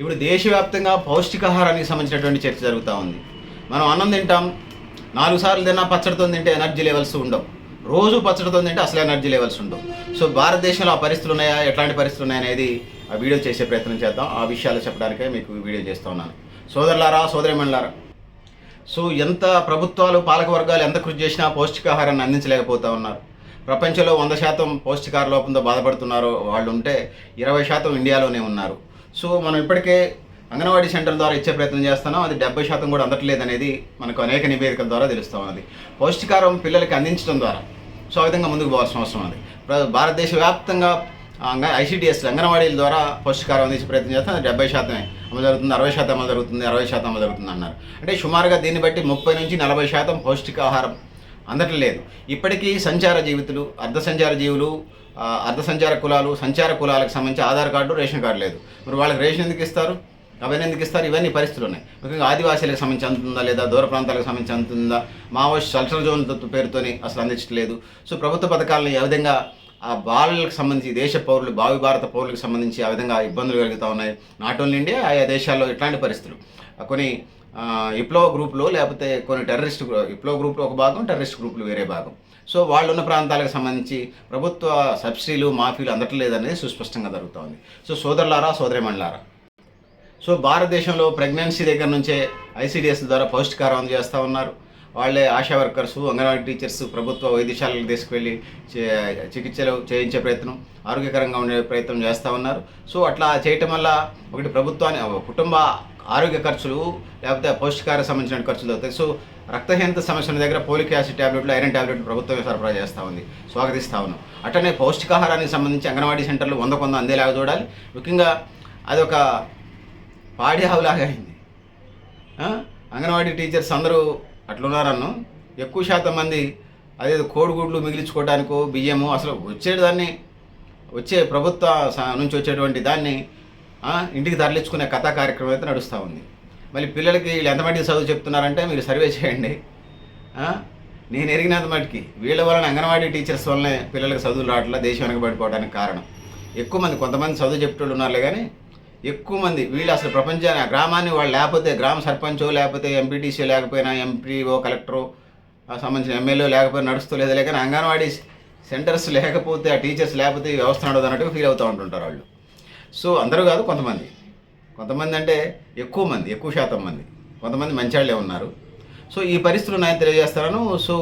ఇప్పుడు దేశవ్యాప్తంగా పౌష్టికాహారానికి సంబంధించినటువంటి చర్చ జరుగుతూ ఉంది. మనం అన్నం తింటాం నాలుగు సార్లు తిన్నా పచ్చడితో తింటే ఎనర్జీ లెవెల్స్ ఉండవు. రోజు పచ్చడితో తింటే అసలు ఎనర్జీ లెవెల్స్ ఉండవు. సో భారతదేశంలో ఆ పరిస్థితులు ఉన్నాయా ఎట్లాంటి పరిస్థితులు ఉన్నాయి అనేది ఆ వీడియో చేసే ప్రయత్నం చేద్దాం. ఆ విషయాలు చెప్పడానికే మీకు వీడియో చేస్తూ ఉన్నాను. సోదరులారా సోదరిమణులారా సో ఎంత ప్రభుత్వాలు పాలక వర్గాలు ఎంత కృషి చేసినా పౌష్టికాహారాన్ని అందించలేకపోతూ ఉన్నారు. ప్రపంచంలో వంద శాతం పౌష్టికాహార లోపంతో బాధపడుతున్నారో వాళ్ళు ఉంటే ఇరవై శాతం ఇండియాలోనే ఉన్నారు. సో మనం ఇప్పటికే అంగన్వాడీ సెంటర్ ద్వారా ఇచ్చే ప్రయత్నం చేస్తున్నాం. అది డెబ్బై శాతం కూడా అందట్లేదు అనేది మనకు అనేక నివేదికల ద్వారా తెలుస్తూ ఉన్నది. పౌష్టికారం పిల్లలకి అందించడం ద్వారా. సో ఆ విధంగా ముందుకు పోవాల్సిన అవసరం ఉంది భారతదేశ వ్యాప్తంగా ఐసీడిఎస్ అంగన్వాడీల ద్వారా పౌష్టికారం అందించే ప్రయత్నం చేస్తాం అది డెబ్బై శాతమే. అమలు జరుగుతుంది అరవై శాతం అమలు జరుగుతుంది అరవై శాతం అమలు జరుగుతుంది అన్నారు. అంటే సుమారుగా దీన్ని బట్టి ముప్పై నుంచి నలభై శాతం పౌష్టికాహారం అందట్లేదు ఇప్పటికీ సంచార జీవితులు అర్ధ సంచార జీవులు అర్ధ సంచార కులాలు సంచార కులాలకు సంబంధించి ఆధార్ కార్డు రేషన్ కార్డు లేదు. మరి వాళ్ళకి రేషన్ ఎందుకు ఇస్తారు? అవన్నీ ఎందుకు ఇస్తారు? ఇవన్నీ పరిస్థితులు ఉన్నాయి. ముఖ్యంగా ఆదివాసీలకు సంబంధించి అందుతుందా లేదా దూర ప్రాంతాలకు సంబంధించి అందుతుందా? మావోయిస్ట్ షెల్టర్ జోన్ పేరుతోని అసలు అందించట్లేదు. సో ప్రభుత్వ పథకాలను ఏ విధంగా ఆ బాలలకు సంబంధించి దేశ పౌరులు భావి భారత పౌరులకు సంబంధించి ఆ విధంగా ఇబ్బందులు కలుగుతూ ఉన్నాయి? నాట్ ఓన్లీ ఇండియా ఆయా దేశాల్లో ఇట్లాంటి పరిస్థితులు. కొన్ని ఇప్లో విప్లవ గ్రూపులు లేకపోతే కొన్ని టెర్రరిస్ట్ ఇప్లో విప్లవ గ్రూపులు ఒక భాగం టెర్రరిస్ట్ గ్రూపులు వేరే భాగం. సో వాళ్ళు ఉన్న ప్రాంతాలకు సంబంధించి ప్రభుత్వ సబ్సిడీలు మాఫీలు అందట్లేదనేది సుస్పష్టంగా జరుగుతోంది. సో సోదరులారా సోదరిమణులారా సో భారతదేశంలో ప్రెగ్నెన్సీ దగ్గర నుంచే ఐసీడిఎస్ ద్వారా పౌష్టికారం అందజేస్తూ ఉన్నారు. వాళ్ళే ఆశా వర్కర్స్ అంగన్వాడీ టీచర్స్ ప్రభుత్వ వైద్యశాలకు తీసుకువెళ్ళి చే- చికిత్సలు చేయించే ప్రయత్నం ఆరోగ్యకరంగా ఉండే ప్రయత్నం చేస్తూ ఉన్నారు. సో అట్లా చేయటం వల్ల ఒకటి ప్రభుత్వాన్ని కుటుంబ ఆరోగ్య ఖర్చులు లేకపోతే పౌష్టికార సంబంధించిన ఖర్చులు అవుతాయి. సో రక్తహీనత సమస్యల దగ్గర పోలిక్ యాసిడ్ ట్యాబ్లెట్లు ఐరన్ ట్యాబ్లెట్లు ప్రభుత్వమే సరఫరా చేస్తూ ఉంది. స్వాగతిస్తా ఉన్నాం. అట్లనే పౌష్టికాహారానికి సంబంధించి అంగన్వాడీ సెంటర్లు వంద కొంద అందేలాగా చూడాలి. ముఖ్యంగా అదొక పాడిహావులాగా అయింది. అంగన్వాడీ టీచర్స్ అందరూ అట్లున్నారన్ను. ఎక్కువ శాతం మంది అదే కోడిగుడ్లు మిగిలించుకోవడానికో బియ్యము అసలు వచ్చేదాన్ని వచ్చే ప్రభుత్వ నుంచి వచ్చేటువంటి దాన్ని ఇంటికి తరలించుకునే కథా కార్యక్రమం అయితే నడుస్తూ ఉంది. మళ్ళీ పిల్లలకి వీళ్ళు ఎంతమందికి చదువు చెప్తున్నారంటే మీరు సర్వే చేయండి. నేను ఎరిగినంత మటుకి వీళ్ళ వలన అంగన్వాడీ టీచర్స్ వల్లనే పిల్లలకు చదువులు రావట్లా దేశం వెనకబడిపోవడానికి కారణం. ఎక్కువ మంది కొంతమంది చదువు చెప్పేటోళ్ళు ఉన్నారులే కానీ ఎక్కువ మంది వీళ్ళు అసలు ప్రపంచాన్ని ఆ గ్రామాన్ని వాళ్ళు లేకపోతే గ్రామ సర్పంచో లేకపోతే ఎంపీటీసీ లేకపోయినా ఎంపీఓ కలెక్టరో ఆ సంబంధించిన ఎమ్మెల్యే లేకపోతే లేదా కానీ అంగన్వాడీ సెంటర్స్ లేకపోతే ఆ టీచర్స్ లేకపోతే వ్యవస్థ నడదు అన్నట్టుగా ఫీల్ అవుతూ ఉంటుంటారు వాళ్ళు. సో అందరూ కాదు కొంతమంది. కొంతమంది అంటే ఎక్కువ మంది ఎక్కువ శాతం మంది. కొంతమంది మంచాళ్ళే ఉన్నారు. సో ఈ పరిస్థితులు నేను తెలియజేస్తాను. సో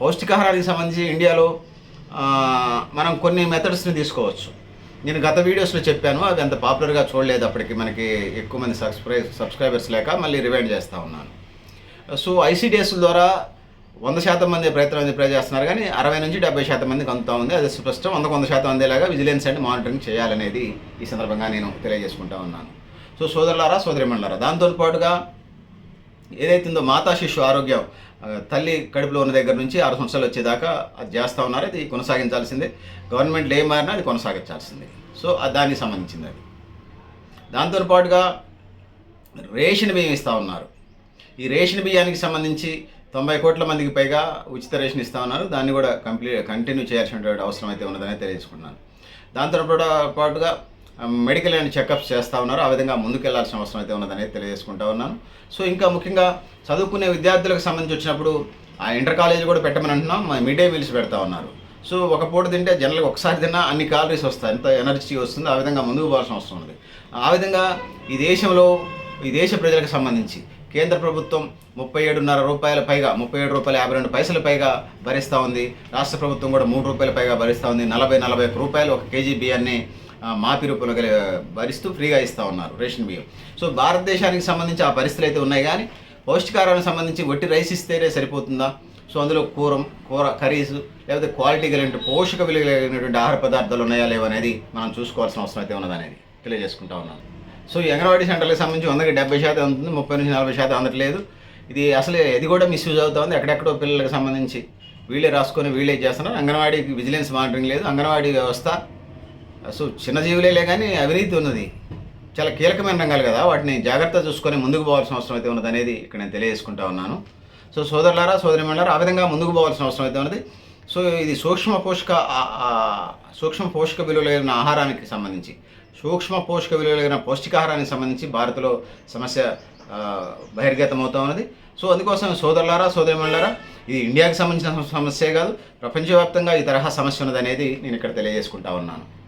పౌష్టికాహారానికి సంబంధించి ఇండియాలో మనం కొన్ని మెథడ్స్ని తీసుకోవచ్చు. నేను గత వీడియోస్లో చెప్పాను అవి అంత పాపులర్గా చూడలేదు అప్పటికి మనకి ఎక్కువ మంది సబ్స్క్రై సబ్స్క్రైబర్స్ లేక మళ్ళీ రివైండ్ చేస్తూ ఉన్నాను. సో ఐసీడిఎస్ ద్వారా వంద శాతం మంది ప్రయత్నం అనేది చేస్తున్నారు కానీ అరవై నుంచి డెబ్బై శాతం మందికి అందుతూ ఉంది. అది స్పష్టం. వందకు వంద శాతం అందేలాగా విజిలెన్స్ అండ్ మానిటరింగ్ చేయాలనేది ఈ సందర్భంగా నేను తెలియజేసుకుంటా ఉన్నాను. సో సోదరులారా సోదరిమణులారా దాంతో పాటుగా ఏదైతుందో మాతా శిశు ఆరోగ్యం తల్లి కడుపులో ఉన్న దగ్గర నుంచి ఆరు సంవత్సరాలు వచ్చేదాకా అది చేస్తూ ఉన్నారు. అది కొనసాగించాల్సిందే. గవర్నమెంట్లు ఏ మారినా అది కొనసాగించాల్సిందే. సో అది దానికి సంబంధించింది అది. దాంతోపాటుగా రేషన్ బియ్యం ఇస్తూ ఉన్నారు. ఈ రేషన్ బియ్యానికి సంబంధించి తొంభై కోట్ల మందికి పైగా ఉచిత రేషన్ ఇస్తా ఉన్నారు. దాన్ని కూడా కంప్లీట్ కంటిన్యూ చేయాల్సినటువంటి అవసరం అయితే ఉన్నదని తెలియజేసుకుంటున్నాను. దాంతో పాటుగా మెడికల్ అండ్ చెకప్స్ చేస్తూ ఉన్నారు. ఆ విధంగా ముందుకెళ్ళాల్సిన అవసరం అయితే ఉన్నదని తెలియజేసుకుంటా ఉన్నాను. సో ఇంకా ముఖ్యంగా చదువుకునే విద్యార్థులకు సంబంధించి వచ్చినప్పుడు ఆ ఇంటర్ కాలేజీ కూడా పెట్టమని అంటున్నాం. మిడ్ డే మీల్స్ పెడతా ఉన్నారు. సో ఒక పూట తింటే జనరల్గా ఒకసారి తిన్నా అన్ని క్యాలరీస్ వస్తాయి. ఎంత ఎనర్జీ వస్తుంది ఆ విధంగా ముందుకు పోవాల్సిన అవసరం ఉంది. ఆ విధంగా ఈ దేశంలో ఈ దేశ ప్రజలకు సంబంధించి కేంద్ర ప్రభుత్వం ముప్పై ఏడున్నర రూపాయల పైగా ముప్పై ఏడు రూపాయల యాభై రెండు పైసల పైగా భరిస్తూ ఉంది. రాష్ట్ర ప్రభుత్వం కూడా మూడు రూపాయల పైగా భరిస్తూ ఉంది. నలభై నలభై ఒక్క రూపాయలు ఒక కేజీ బియ్యాన్ని మాఫీ రూపంలో భరిస్తూ ఫ్రీగా ఇస్తూ ఉన్నారు రేషన్ బియ్యం. సో భారతదేశానికి సంబంధించి ఆ పరిస్థితులు అయితే ఉన్నాయి కానీ పౌష్టికారానికి సంబంధించి వట్టి రైస్ ఇస్తేనే సరిపోతుందా? సో అందులో కూర కూర కర్రీస్ లేకపోతే క్వాలిటీ కలిగిన పోషక విలువ కలిగినటువంటి ఆహార పదార్థాలు ఉన్నాయా లేవనేది మనం చూసుకోవాల్సిన అవసరం అయితే ఉన్నదనేది. తెలియజేసుకుంటా ఉన్నాను. సో అంగన్వాడీ సెంటర్లకు సంబంధించి వందకి డెబ్బై శాతం ఉంటుంది ముప్పై నుంచి నలభై శాతం అందట్లేదు. ఇది అసలు ఇది కూడా మిస్యూజ్ అవుతుంది ఎక్కడెక్కడో పిల్లలకు సంబంధించి వీళ్ళే రాసుకొని వీళ్ళే చేస్తున్నారు. అంగన్వాడీకి విజిలెన్స్ మానిటరింగ్ లేదు. అంగన్వాడీ వ్యవస్థ సో చిన్న జీవులేలే కానీ అవినీతి ఉన్నది. చాలా కీలకమైన రంగాలు కదా. వాటిని జాగ్రత్త చూసుకొని ముందుకు పోవాల్సిన అవసరం అయితే ఉన్నది అనేది ఇక్కడ నేను తెలియజేసుకుంటా ఉన్నాను. సో సోదరులారా సోదరిమణులారా ఆ విధంగా ముందుకు పోవాల్సిన అవసరం అయితే ఉన్నది. సో ఇది సూక్ష్మ పోషక సూక్ష్మ పోషక విలువలైన ఆహారానికి సంబంధించి. సూక్ష్మ పోషక విలువలు కలిగిన పౌష్టికాహారానికి సంబంధించి భారత్లో సమస్య బహిర్గతమవుతా బహిర్గతం ఉన్నది. సో అందుకోసం సోదరులారా సోదరిమణులారా ఇది ఇండియాకి సంబంధించిన సమస్యే కాదు ప్రపంచవ్యాప్తంగా ఈ తరహా సమస్య ఉన్నది అనేది నేను ఇక్కడ తెలియజేసుకుంటా ఉన్నాను.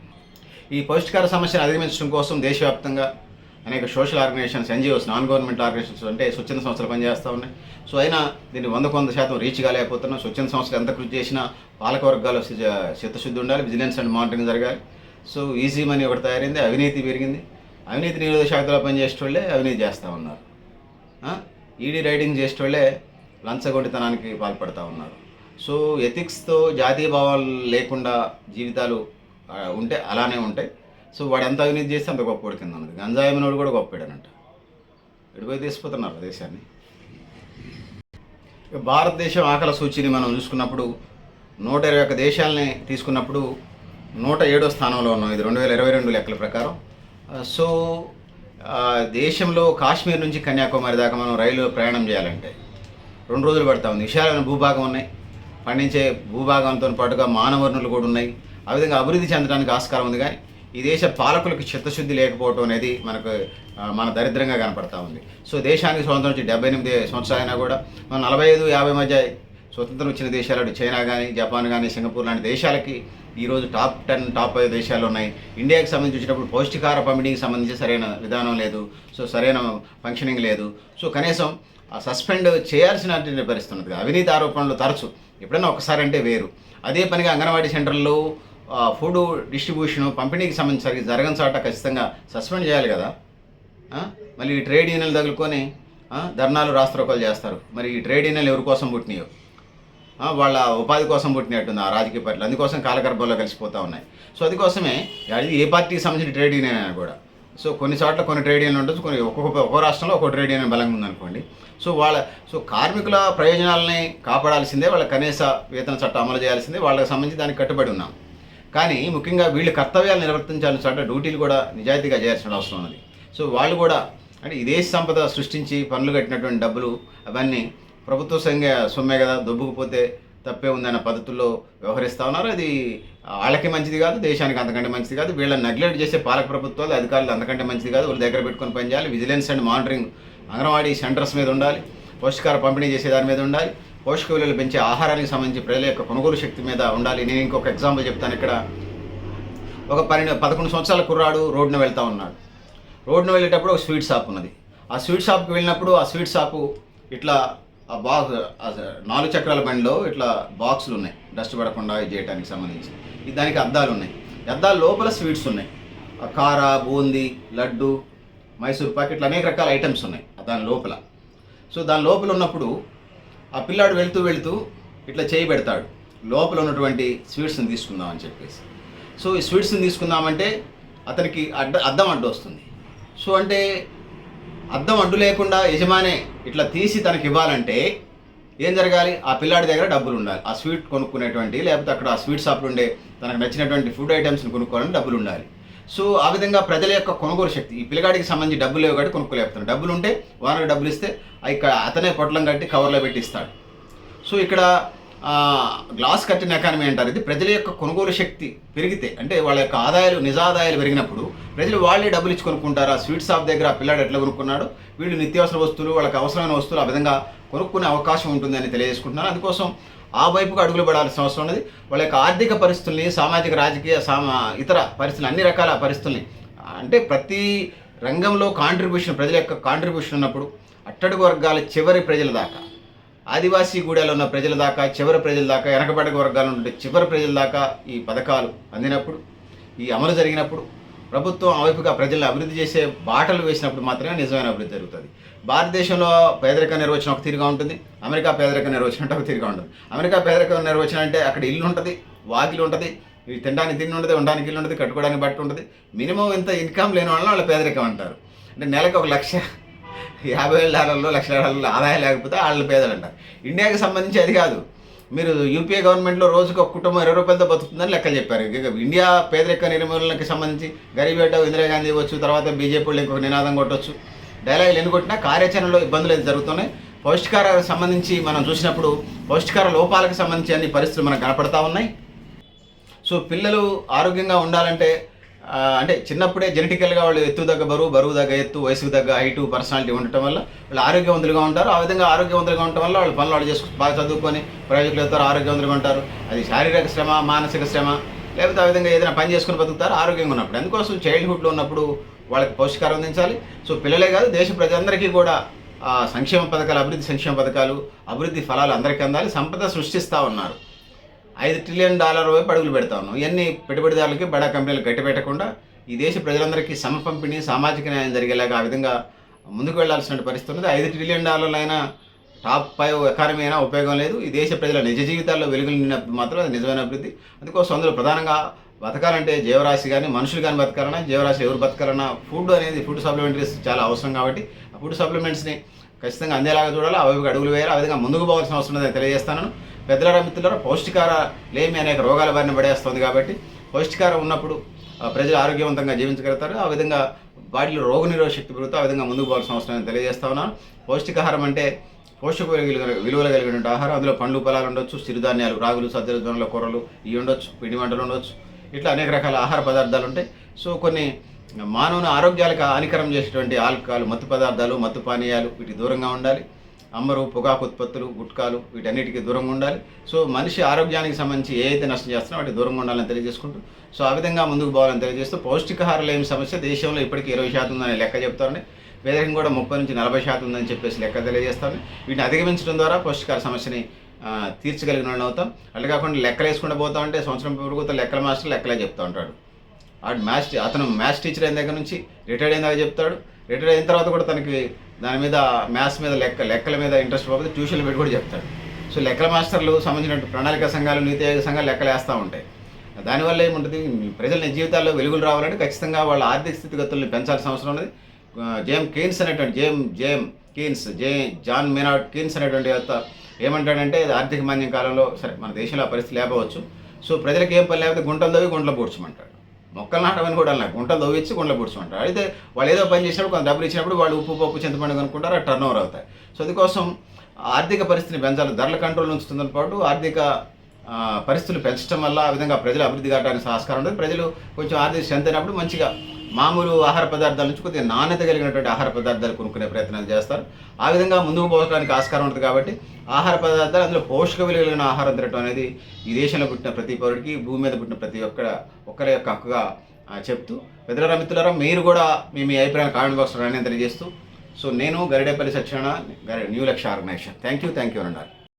ఈ పౌష్టికార సమస్యను అధిగమించడం కోసం దేశవ్యాప్తంగా అనేక social organisations NGOs non government organisations అంటే స్వచ్ఛంద సంస్థలు పనిచేస్తూ ఉన్నాయి. సో అయినా దీన్ని వందకు వంద శాతం రీచ్ కాలేకపోతున్నాం స్వచ్ఛంద సంస్థలు ఎంత కృషి చేసినా పాలకవర్గాలు సి- చిత్తశుద్ధి ఉండాలి విజిలెన్స్ అండ్ మానిటరింగ్ జరగాలి. సో ఈజీ మనీ ఒకటి తయారైంది అవినీతి పెరిగింది. అవినీతి నిరోధక శాఖలో పనిచేసేటోళ్ళే అవినీతి చేస్తూ ఉన్నారు. ఈడీ రైడింగ్ చేసేటోళ్ళే లంచగొండితనానికి పాల్పడతా ఉన్నారు. సో ఎథిక్స్తో జాతీయ భావాలు లేకుండా జీవితాలు ఉంటే అలానే ఉంటాయి. సో వాడు ఎంత అవినీతి చేస్తే అంత గొప్పవాడు కింద ఉన్నది గంజాయమినోడు కూడా గొప్పవాడనంట ఎడిపోయి తీసిపోతున్నారు దేశాన్ని? ఇక భారతదేశం ఆకల సూచిని మనం చూసుకున్నప్పుడు నూట ఇరవై ఒక్క దేశాలని తీసుకున్నప్పుడు నూట ఏడో స్థానంలో ఉన్నాం. ఇది రెండు వేల ఇరవై రెండు లెక్కల ప్రకారం. సో దేశంలో కాశ్మీర్ నుంచి కన్యాకుమారి దాకా మనం రైలు ప్రయాణం చేయాలంటే రెండు రోజులు పడతా ఉంది. విశాలమైన భూభాగం ఉన్నాయి. పండించే భూభాగంతో పాటుగా మానవ వనరులు కూడా ఉన్నాయి. ఆ విధంగా అభివృద్ధి చెందడానికి ఆస్కారం ఉంది కానీ ఈ దేశ పాలకులకు చిత్తశుద్ధి లేకపోవటం అనేది మనకు మన దరిద్రంగా కనపడతా ఉంది. సో దేశానికి స్వతంత్రం వచ్చి డెబ్బై ఎనిమిది సంవత్సరాలైనా కూడా మనం నలభై ఐదు యాభై మధ్య స్వతంత్రం వచ్చిన దేశాలు చైనా కానీ జపాన్ కానీ సింగపూర్ లాంటి దేశాలకి ఈరోజు టాప్ టెన్ టాప్ ఐదు దేశాలు ఉన్నాయి. ఇండియాకి సంబంధించి వచ్చినప్పుడు పౌష్టికార పంపిణీకి సంబంధించి సరైన విధానం లేదు. సో సరైన ఫంక్షనింగ్ లేదు. సో కనీసం ఆ సస్పెండ్ చేయాల్సినటువంటి పరిస్థితి ఉన్నది అవినీతి ఆరోపణలు తరచు. ఎప్పుడైనా ఒకసారి అంటే వేరు. అదే పనిగా అంగన్వాడీ సెంటర్లో ఫుడ్ డిస్ట్రిబ్యూషన్ పంపిణీకి సంబంధించి సరిగ్గా జరగని చోట ఖచ్చితంగా సస్పెండ్ చేయాలి కదా? మళ్ళీ ఈ ట్రేడ్ యూనియన్లు తగులుకొని ధర్నాలు రాష్ట్రోకాలు చేస్తారు. మరి ఈ ట్రేడ్ యూనియన్లు ఎవరి కోసం పుట్టినాయో? వాళ్ళ ఉపాధి కోసం పుట్టినట్టుంది ఆ రాజకీయ పార్టీలు. అందుకోసం కాలగర్భంలో కలిసిపోతూ ఉన్నాయి. సో అందుకోసమే అది ఏ పార్టీకి సంబంధించిన ట్రేడ్ యూనియన్ అయినా కూడా. సో కొన్ని చోట్ల కొన్ని ట్రేడ్ యూనియన్ ఉండొచ్చు కొన్ని ఒక్కొక్క ఒక్కో రాష్ట్రంలో ఒక్కో ట్రేడ్ యూనియన్ బలంగా ఉందనుకోండి. సో వాళ్ళ సో కార్మికుల ప్రయోజనాలని కాపాడాల్సిందే వాళ్ళ కనీస వేతన చట్టం అమలు చేయాల్సిందే వాళ్ళకి సంబంధించి దానికి కట్టుబడి ఉన్నాం. కానీ ముఖ్యంగా వీళ్ళు కర్తవ్యాలు నిర్వర్తించాల్సిన చోట డ్యూటీలు కూడా నిజాయితీగా చేయాల్సిన అవసరం ఉన్నది. సో వాళ్ళు కూడా అంటే ఈ దేశ సంపద సృష్టించి పనులు కట్టినటువంటి డబ్బులు అవన్నీ ప్రభుత్వ సంఘ సొమ్మే కదా దొబ్బుకుపోతే తప్పే ఉందన్న పద్ధతుల్లో వ్యవహరిస్తూ ఉన్నారు. అది వాళ్ళకి మంచిది కాదు దేశానికి అంతకంటే మంచిది కాదు. వీళ్ళని నెగ్లెక్ట్ చేసే పాలక ప్రభుత్వాలు అధికారులు అంతకంటే మంచిది కాదు. వాళ్ళు దగ్గర పెట్టుకొని పనిచేయాలి vigilance and monitoring anganwadi centres మీద ఉండాలి. పౌష్టికార పంపిణీ చేసే దాని మీద ఉండాలి. పోషక విలువలు పెంచే ఆహారానికి సంబంధించి ప్రజల యొక్క కొనుగోలు శక్తి మీద ఉండాలి. నేను ఇంకొక ఎగ్జాంపుల్ చెప్తాను ఇక్కడ. ఒక పన్నెండు పదకొండు సంవత్సరాల కుర్రాడు రోడ్డున వెళ్తూ ఉన్నాడు. రోడ్డున వెళ్ళేటప్పుడు ఒక స్వీట్ షాప్ ఉన్నది. ఆ స్వీట్ షాప్కి వెళ్ళినప్పుడు ఆ స్వీట్ షాపు ఇట్లా ఆ బాక్స్ నాలుగు చక్రాల బండిలో ఇట్లా బాక్సులు ఉన్నాయి డస్ట్ పడకుండా ఇది చేయడానికి సంబంధించి. దానికి అద్దాలు ఉన్నాయి. అద్దాల లోపల స్వీట్స్ ఉన్నాయి. ఆ కార బూందీ లడ్డు మైసూర్ పాక్ ఇట్లా అనేక రకాల ఐటమ్స్ ఉన్నాయి దాని లోపల. సో దాని లోపల ఉన్నప్పుడు ఆ పిల్లాడు వెళ్తూ వెళ్తూ ఇట్లా చేయి పెడతాడు. లోపల ఉన్నటువంటి స్వీట్స్ని తీసుకుందామని చెప్పేసి. సో ఈ స్వీట్స్ని తీసుకుందామంటే అతనికి అడ్డ అద్దం అడ్డు వస్తుంది. సో అంటే అద్దం అడ్డు లేకుండా యజమానే ఇట్లా తీసి తనకి ఇవ్వాలంటే ఏం జరగాలి? ఆ పిల్లాడి దగ్గర డబ్బులు ఉండాలి. ఆ స్వీట్ కొనుక్కునేటువంటి లేకపోతే అక్కడ ఆ స్వీట్ షాప్లో ఉండే తనకు నచ్చినటువంటి ఫుడ్ ఐటమ్స్ని కొనుక్కోవాలని డబ్బులు ఉండాలి. సో ఆ విధంగా ప్రజల యొక్క కొనుగోలు శక్తి ఈ పిల్లగాడికి సంబంధించి డబ్బులు లేవు కాబట్టి కొనుక్కోలేపుతాడు డబ్బులు ఉంటే వారికి డబ్బులు ఇస్తే ఇక్కడ అతనే పొట్లం కట్టి కవర్లో పెట్టిస్తాడు సో ఇక్కడ గ్లాస్ కట్టిన ఎకానమీ అంటారు. ఇది ప్రజల యొక్క కొనుగోలు శక్తి పెరిగితే అంటే వాళ్ళ యొక్క ఆదాయాలు నిజాదాయాలు పెరిగినప్పుడు ప్రజలు వాళ్ళే డబ్బులు ఇచ్చి కొనుక్కుంటారు. ఆ స్వీట్ షాప్ దగ్గర ఆ పిల్లాడు ఎట్లా కొనుక్కున్నాడు? వీళ్ళు నిత్యావసర వస్తువులు వాళ్ళకి అవసరమైన వస్తువులు ఆ విధంగా కొనుక్కునే అవకాశం ఉంటుందని తెలియజేసుకుంటున్నాను అందుకోసం ఆ వైపుకు అడుగులు పడాల్సిన అవసరం ఉన్నది. వాళ్ళ యొక్క ఆర్థిక పరిస్థితుల్ని సామాజిక రాజకీయ సామా ఇతర పరిస్థితులు అన్ని రకాల పరిస్థితుల్ని అంటే ప్రతి రంగంలో కాంట్రిబ్యూషన్ ప్రజల యొక్క కాంట్రిబ్యూషన్ ఉన్నప్పుడు అట్టడుగు వర్గాల చివరి ప్రజల దాకా ఆదివాసీ గూడాలో ఉన్న ప్రజల దాకా చివరి ప్రజల దాకా వెనకబడక వర్గాలు ఉండే చివరి ప్రజల దాకా ఈ పథకాలు అందినప్పుడు ఈ అమలు జరిగినప్పుడు ప్రభుత్వం ఆ వైపుగా ప్రజలను అభివృద్ధి చేసే బాటలు వేసినప్పుడు మాత్రమే నిజమైన అభివృద్ధి జరుగుతుంది. భారతదేశంలో పేదరిక నిర్వచనం ఒక తీరుగా ఉంటుంది అమెరికా పేదరిక నిర్వచనం అంటే ఒక తీరుగా ఉంటుంది. అమెరికా పేదరిక నిర్వచనం అంటే అక్కడ ఇల్లు ఉంటుంది వాకిలు ఉంటుంది ఇవి తినడానికి తిండి ఉంటుంది ఉండడానికి ఇల్లు ఉంటుంది కట్టుకోవడానికి బట్టి ఉంటుంది. మినిమం ఇంత ఇన్కమ్ లేని వాళ్ళని వాళ్ళు పేదరికం అంటారు. అంటే నెలకు ఒక లక్ష యాభై వేల డాలర్లు లక్ష డాలర్లు ఆదాయం లేకపోతే వాళ్ళు పేదలు అంటారు ఇండియాకి సంబంధించి అది కాదు. మీరు యూపీఏ గవర్నమెంట్లో రోజుకు ఒక కుటుంబం ఇరవై రూపాయలతో బతుకుతుందని లెక్కలు చెప్పారు. ఇక ఇండియా పేదరిక నిర్మూలనకి సంబంధించి గరీబ్ ఏటో ఇందిరాగాంధీ ఇవ్వచ్చు తర్వాత బీజేపీ వాళ్ళు ఇంకొక నినాదం కొట్టొచ్చు. డైలాగులు ఎన్ని కొట్టినా కార్యాచరణలో ఇబ్బందులు అయితే జరుగుతున్నాయి. పౌష్టికారాలకు సంబంధించి మనం చూసినప్పుడు పౌష్టికార లోపాలకు సంబంధించి అన్ని పరిస్థితులు మనకు కనపడతా ఉన్నాయి. సో పిల్లలు ఆరోగ్యంగా ఉండాలంటే అంటే చిన్నప్పుడే జెనెటికల్గా వాళ్ళు ఎత్తు దగ్గ బరువు బరువు దగ్గ ఎత్తు వయసుకు దగ్గ హైటు పర్సనాలిటీ ఉండటం వల్ల వాళ్ళు ఆరోగ్యవంతులుగా ఉంటారు. ఆ విధంగా ఆరోగ్యవంతులుగా ఉండటం వల్ల వాళ్ళు పనులు వాళ్ళు చేసుకుని బాగా చదువుకొని ప్రయోజకులు వెళ్తారు ఆరోగ్యవంతులుగా ఉంటారు. అది శారీరక శ్రమ మానసిక శ్రమ లేకపోతే ఆ విధంగా ఏదైనా పని చేసుకుని బతుకుతారు ఆరోగ్యంగా ఉన్నప్పుడు. అందుకోసం చైల్డ్హుడ్లో ఉన్నప్పుడు వాళ్ళకి పౌష్టికారం అందించాలి. సో పిల్లలే కాదు దేశ ప్రజలందరికీ కూడా సంక్షేమ పథకాలు అభివృద్ధి సంక్షేమ పథకాలు అభివృద్ధి ఫలాలు అందరికీ అందాలి. సంపద సృష్టిస్తూ ఉన్నారు. ఐదు ట్రిలియన్ డాలర్ వైపు అడుగులు పెడతా ఉన్నాం. ఇవన్నీ పెట్టుబడిదారులకి బడా కంపెనీలు గట్టి పెట్టకుండా ఈ దేశ ప్రజలందరికీ సమ పంపిణీ సామాజిక న్యాయం జరిగేలాగా ఆ విధంగా ముందుకు వెళ్ళాల్సిన పరిస్థితి ఉన్నది. ఐదు ట్రిలియన్ డాలర్లైనా టాప్ ఫైవ్ ఎకానమీ అయినా ఉపయోగం లేదు. ఈ దేశ ప్రజల నిజ జీవితాల్లో వెలుగులు నిన్నప్పుడు మాత్రం అది నిజమైన అభివృద్ధి. అందుకోసం అందులో ప్రధానంగా బతకాలంటే జీవరాశి కానీ మనుషులు కానీ బతకాలన్నా జీవరాశి ఎవరు బతకాలన్నా ఫుడ్ అనేది ఫుడ్ సప్లిమెంటరీస్ చాలా అవసరం కాబట్టి ఆ ఫుడ్ సప్లిమెంట్స్ని ఖచ్చితంగా అందేలాగా చూడాలి. అవి అడుగులు వేయాలి. ఆ విధంగా ముందుకు పోవాల్సిన అవసరం ఉందని తెలియజేస్తాను. పెద్దల మిత్రులారా పౌష్టికార లేమి అనేక రోగాల బారిన పడేస్తుంది కాబట్టి పౌష్టికారం ఉన్నప్పుడు ఆ, ప్రజలు ఆరోగ్యవంతంగా జీవించగలుగుతారు. ఆ విధంగా బాడీలో రోగనిరోధ శక్తి పెరుగుతూ ఆ విధంగా ముందుకు పోవాల్సిన అవసరం తెలియజేస్తా ఉన్నాను. పౌష్టికాహారం అంటే పోషక విలువలు విలువలు కలిగిన ఆహారం. అందులో పండ్లు పొలాలు ఉండొచ్చు సిరిధాన్యాలు రాగులు సజ్జలు జొన్నల కూరలు ఇవి ఉండొచ్చు పిండి వంటలు ఉండొచ్చు. ఇట్లా అనేక రకాల ఆహార పదార్థాలు ఉంటాయి. సో కొన్ని మానవుని ఆరోగ్యాలకు హానికరం చేసేటువంటి ఆల్కహాల్ మత్తు పదార్థాలు మత్తు పానీయాలు వీటికి దూరంగా ఉండాలి. అమ్మరు పొగాకు ఉత్పత్తులు గుట్కాలు వీటన్నిటికీ దూరంగా ఉండాలి. సో మనిషి ఆరోగ్యానికి సంబంధించి ఏదైతే నష్టం చేస్తున్నా వాటికి దూరంగా ఉండాలని తెలియజేసుకుంటూ సో ఆ విధంగా ముందుకు పోవాలని తెలియజేస్తూ పౌష్టికాహార లేని సమస్య దేశంలో ఇప్పటికీ ఇరవై శాతం ఉందని లెక్క చెప్తారని పేదరికం కూడా ముప్పై నుంచి నలభై శాతం ఉందని చెప్పేసి లెక్క తెలియజేస్తాను వీటిని అధిగమించడం ద్వారా పౌష్టికార సమస్యని తీర్చగలిగిన వాళ్ళు అవుతాం. అట్లా కాకుండా లెక్కలు వేసుకుంటూ పోతా ఉంటే సంవత్సరం పెరుగుతా లెక్కల మాస్టర్ లెక్కలే చెప్తూ ఉంటాడు. ఆడు మ్యాథ్స్ అతను మ్యాథ్స్ టీచర్ అయిన దగ్గర నుంచి రిటైర్డ్ అయిన దాకా చెప్తాడు. రిటైర్డ్ అయిన తర్వాత కూడా తనకి దాని మీద మ్యాథ్స్ మీద లెక్క లెక్కల మీద ఇంట్రెస్ట్ పోతే ట్యూషన్లు పెట్టి కూడా చెప్తాడు. సో లెక్కల మాస్టర్లు సంబంధించిన ప్రణాళిక సంఘాలు నీతి ఆయోగ సంఘాలు లెక్కలు వేస్తూ ఉంటాయి. దానివల్ల ఏముంటుంది? ప్రజల జీవితాల్లో వెలుగులు రావాలంటే ఖచ్చితంగా వాళ్ళ ఆర్థిక స్థితిగతుల్ని పెంచాల్సిన అవసరం ఉన్నది. జేమ్ కేన్స్ అనేటువంటి James James Keynes J John Maynard Keynes అనేటువంటి అత ఏమంటాడంటే ఆర్థిక మాన్యం కాలంలో సరే మన దేశంలో ఆ పరిస్థితి లేకపోవచ్చు. సో ప్రజలకు ఏం పని లేకపోతే గుంటలు తవ్వి గుంటలు పూడ్చమంటాడు. మొక్కలు నాటమని కూడా అలా గుంటలు తవ్వించి గుండెలు పూడ్చమంటాడు అయితే వాళ్ళు ఏదో పని చేసినప్పుడు కొంత డబ్బులు ఇచ్చినప్పుడు వాళ్ళు ఉప్పు పప్పు చింతపండు కనుక్కుంటారు ఆ టర్న్ ఓవర్ అవుతాయి. సో అందుకోసం ఆర్థిక పరిస్థితిని పెంచాలి. ధరల కంట్రోల్ ఉంచుతుందని పాటు ఆర్థిక పరిస్థితులు పెంచడం వల్ల ఆ విధంగా ప్రజలు అభివృద్ధి కావడానికి ఆస్కారం ఉంటుంది. ప్రజలు కొంచెం ఆర్థిక స్ట్రెంత్ అయినప్పుడు మంచిగా మామూలు ఆహార పదార్థాల నుంచి కొద్దిగా నాణ్యత కలిగినటువంటి ఆహార పదార్థాలు కొనుక్కునే ప్రయత్నాలు చేస్తారు. ఆ విధంగా ముందుకు పోవడానికి ఆస్కారం ఉంటుంది కాబట్టి ఆహార పదార్థాలు అందులో పోషక విలువలైన ఆహారం తినడం అనేది ఈ దేశంలో పుట్టిన ప్రతి పౌరుడికి భూమి మీద పుట్టిన ప్రతి ఒక్క ఒక్కరి యొక్క హక్కుగా చెప్తూ. పెద్దల మిత్రులారా మీరు కూడా మీ మీ అభిప్రాయం కామెంట్ బాక్స్లో తెలియజేస్తూ. సో నేను Garidepalli Satyanarayana new Lakshya organisation. Thank you thank you అన్నారు.